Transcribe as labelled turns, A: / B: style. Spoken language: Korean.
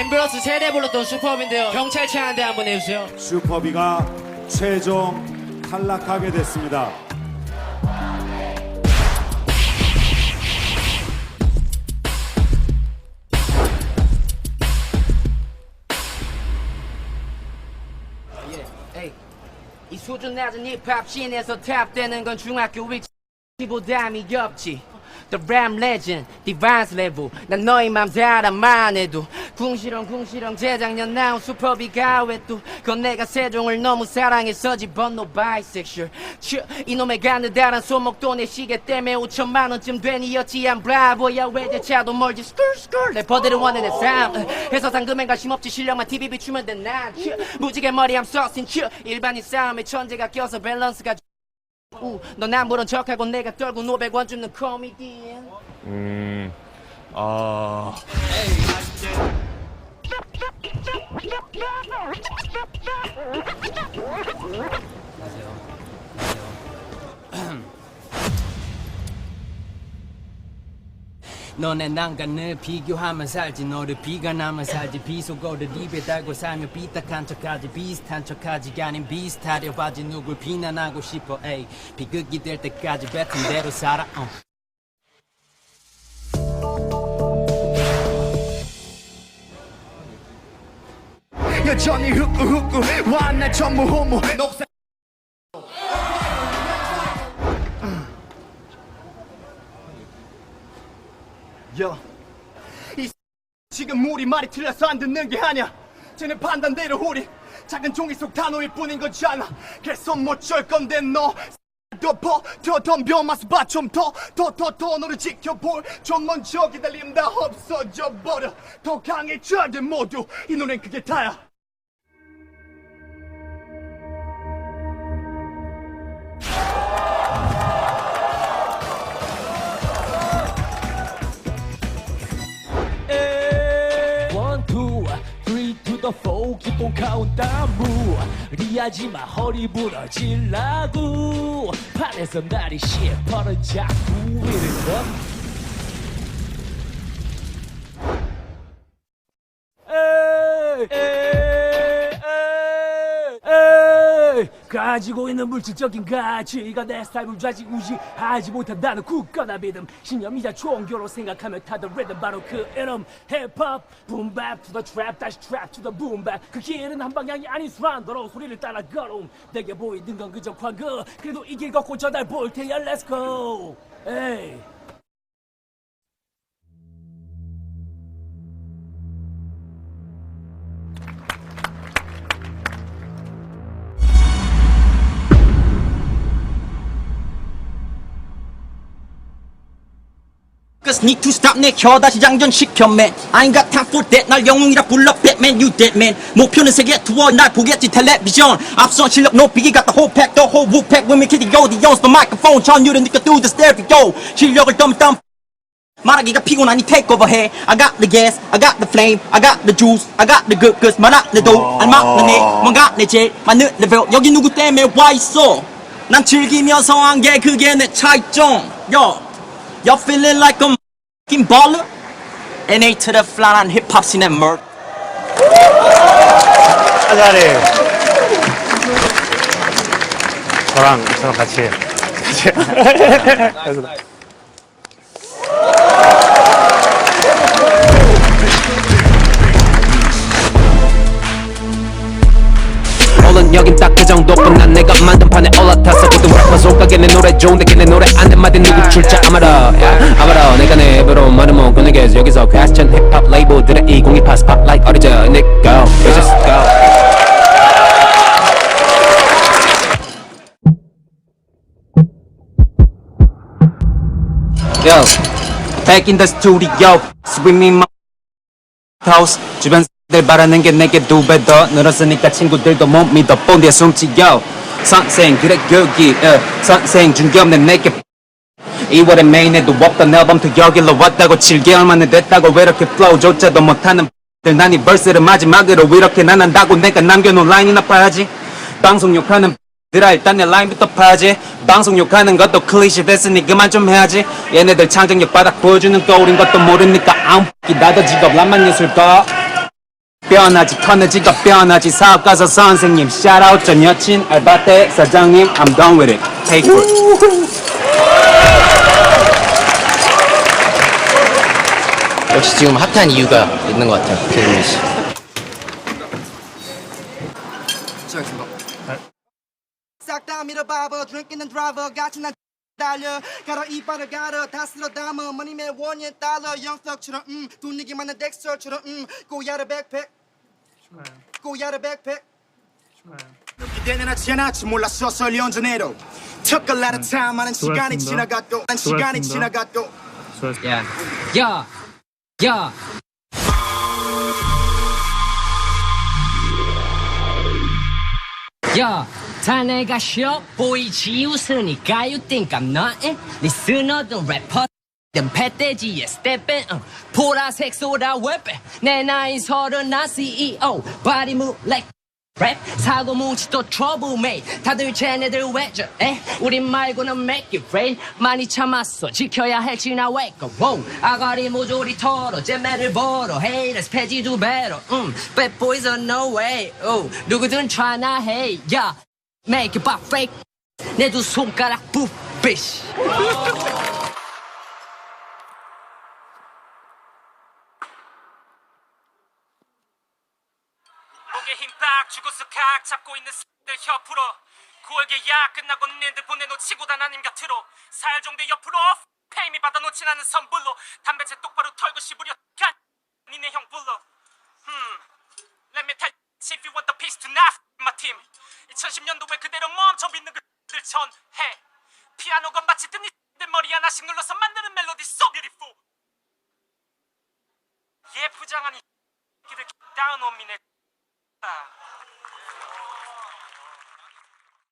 A: 앰뷸런스 세대 불렀던 슈퍼업인데요. 경찰차 한 대 한번 해주세요.
B: 슈퍼비가 최종 탈락하게 됐습니다.
C: 에이, 이 수준 낮은 힙합 씬에서 탑되는 건 중학교 위치보담이 없지 The Ram Legend, Divines Level. 난 너희 맘 알아만 해도 궁시렁 궁시렁 재작년 나온 슈퍼비가 왜또 그건 내가 세종을 너무 사랑해서 집어넣어 bisexual. 츄, 이놈의 가느다란 손목도 내 시계 때문에 5천만 원쯤 되니였지 안 브라보야 외제차도 멀지 스쿨스쿨. 래퍼들은 원해 내 삶. 해서 상금엔 관심 없지 실력만 TV 비 추면 돼난. 무지개 머리 I'm saucing 츄. 일반인 싸움에 천재가 껴서 밸런스가 우, 넌 아무런 척하고 내가 떨고 500원 주는 코미디언
D: 음, 아,
C: 너네 난간을 비교하면 살지 너를 비가 나면 살지 비속어를 입에 달고 살면 삐딱한 척하지 비슷한 척하지 아닌 비슷하려 하지 누굴 비난하고 싶어 에이 비극이 될 때까지 뱉은 대로 살아 어.
E: 여전히 후꾸후꾸 완날 전무후무 녹색 지금 우리 말이 틀려서 안 듣는 게 아니야. 쟤네 판단대로 우리 작은 종이 속 단어일 뿐인 거잖아. 그래서 못줄 건데 너. 덮어 더 덤벼 마스 봐좀더더더더 너를 지켜볼 좀 먼저 기다림 다 없어져 버려 더 강해져야 모두 이 노래는 그게 다야
F: 기본 카운트다운 무리하지마 허리 부러질라고 판에서 날이 시퍼를 자꾸 위를 걷 가지고 있는 물질적인 가치가 내 삶을 좌지우지하지 못한다는 굳건한 믿음. 신념이자 종교로 생각하며 타던 리듬 바로 그 이름. 힙합 붐밥 to the trap 다시 trap to the boom bap 그 길은 한 방향이 아닌 수란도로 소리를 따라 걸음. 내게 보이는 건 그저 과거. 그래도 이 길 걷고 저달 볼 테야. Let's 에이
G: Cause need to stop 내 혀다시 장전 시켜 man I ain't got time for that 날 영웅이라 불러 Batman you dead man 목표는 세계 투어 날 보겠지 텔레비전 앞선 실력 높이기 같다 호팩 더 호우팩 When we kill the audience the microphone 전율을 느껴 through the stereo 실력을 땀 말하기가 피곤하니 take over 해 I got the gas I got the flame I got the juice I got the good 말하네도 알맞는 애 뭔가 내 제일 맞는 레벨 여기 누구 때문에 와 있어 난 즐기면서 한 게 그게 내 차이점 Yo Y'all feeling like a fucking baller? NA hop scene and murk.
D: 하자리. 저랑, 저랑 같이. 같이. 그래서
F: 얼른 여긴 딱 그 정도뿐 난 내가 만든 판에 올라탔어 모든 래퍼 손가게 내 노래 좋은데 걔내 노래 안 된 마디 누구 출자 아마라 야, 아마라 내가 내
G: Yo, back in the studio, swimming my house. 주변 들 바라는 게 내게 두 배 더 늘었으니까 친구들도 못 믿어 본디에 숨지요. 선생 그래 여기 어, 선생 준겸내 내게 2월에 메인에도 없던 앨범도 여기로 왔다고 7개월 만에 됐다고 왜 이렇게 플로우조차도 못하는 들 난이 벌스를 마지막으로 이렇게 난 한다고 내가 남겨놓은 라인이나 봐야지 방송 욕하는 들아 일단 내 라인부터 파야지. 방송 욕하는 것도 클리셰 됐으니 그만 좀 해야지. 얘네들 창작력 바닥 보여주는 거울인 것도 모르니까 아무 나도 직업 람만 예술가.
H: 변하지 터널지가 변하지. 사업가사 선생님 샤라웃 전 여친 알바테 사장님 I'm done with it. Take it.
A: 역시 지금 핫한 이유가 있는 것 같아요. 개그맨 씨.
E: 싹다 밀어봐봐 drinking and driver 같이 난 달려 가라 이빨을 가려 다 쓸어 담아 moneyman 원예 달러 영석처럼 음 분위기 많은 덱스터처럼 음 고야르 백팩 고야르 백팩 기대는 하지 않았지 몰랐어 설령 전에도 Took a lot of time 많은 시간이 지나갔고 난 시간이 지나갔고
I: 야, 야, 야. 야, 다 내가 쉬어 보이지 웃으니까 you think I'm nothing 리스너든 래퍼 든 패대지의 스텝백 응. 보라색 소다 웹백 내 나이 서른 나 CEO move like 랩 사고 뭉치 또 trouble mate 다들 쟤네들 왜저 에 우린 말고는 make it rain 많이 참았어 지켜야 할 지 나 wake up wow. 아가리 모조리 털어 잼매를 벌어 haters 폐지 두 배로 음 bad boys are no way oh. 누구든 tryna hate yeah make pop fake 내두 손가락 부비시
J: 목에 힘팍 주고 쓱각 잡고 있는 들 옆으로. 9월계 야 끝나고 낸들 보내놓치고 다 나님 곁으로. 살종대 옆으로 페이미 받아놓지 않은 선불로. 담배채 똑바로 털고 씹으려 간 니네 형 불러 음 Let me tell you if you want the peace to team 2010년도에 그대로 멈춰 믿는 그들 전해. 피아노건 마치 든 이들 머리 하나씩 눌러서 만드는 멜로디 so beautiful. 예쁘장한 이 Get it down on me, nigga.